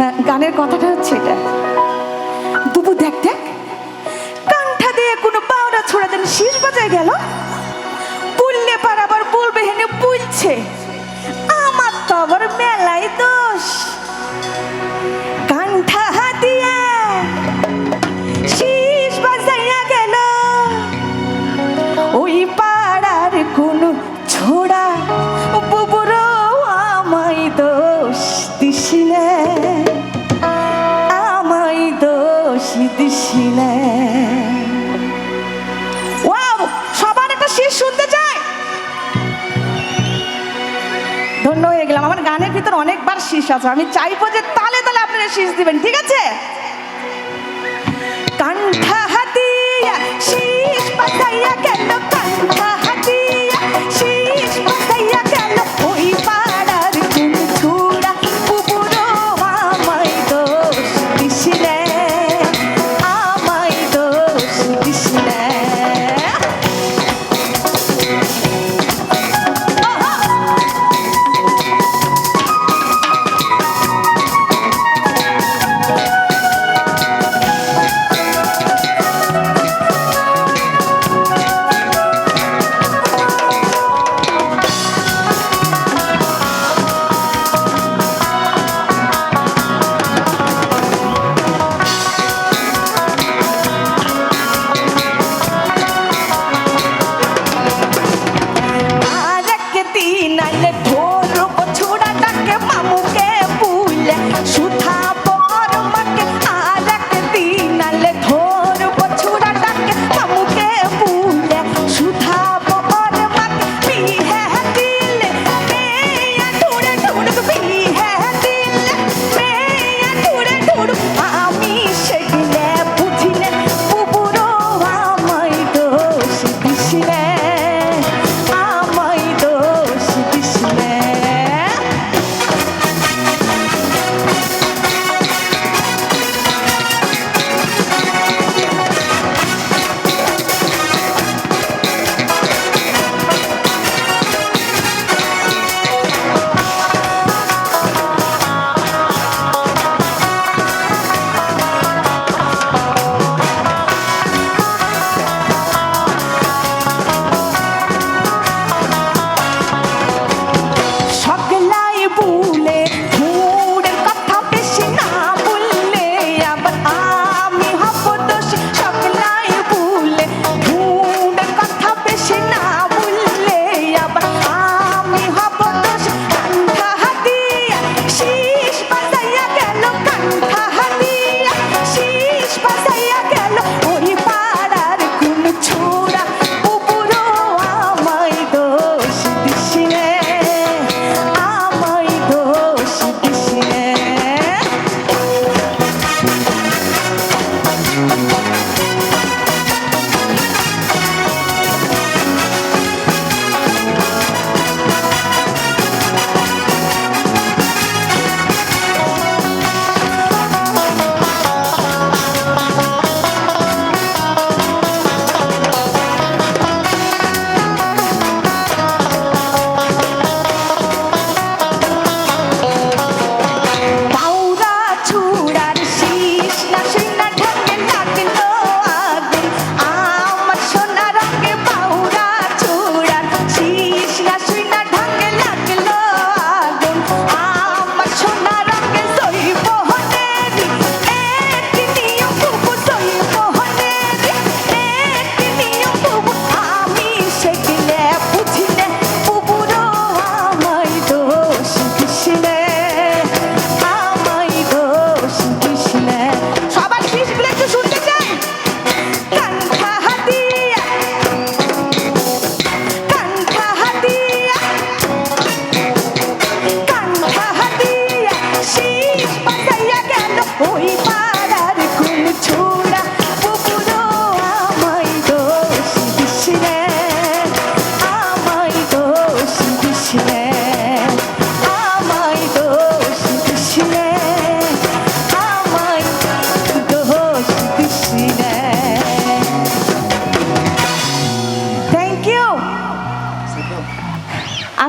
আহ, গানের কথাটা হচ্ছে এটা। দুপু দেখ দেখ। কান্ঠা দিয়ে কোনো পাওনা ছোড়া দেন শীষ বাজায় গেল। পুললে পার আবার বলবে হেনে পুলছে। আমার তো আবার মেলায় দোষ। দোষ দিছিলে, আমায় দোষ দিছিলে। সবার একটা শীষ শুনতে চাই। ধন্য হয়ে গেলাম। আমার গানের ভিতর অনেকবার শীষ আছে। আমি চাইব যে তালে তালে আপনারা শীষ দিবেন, ঠিক আছে?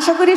আশা করি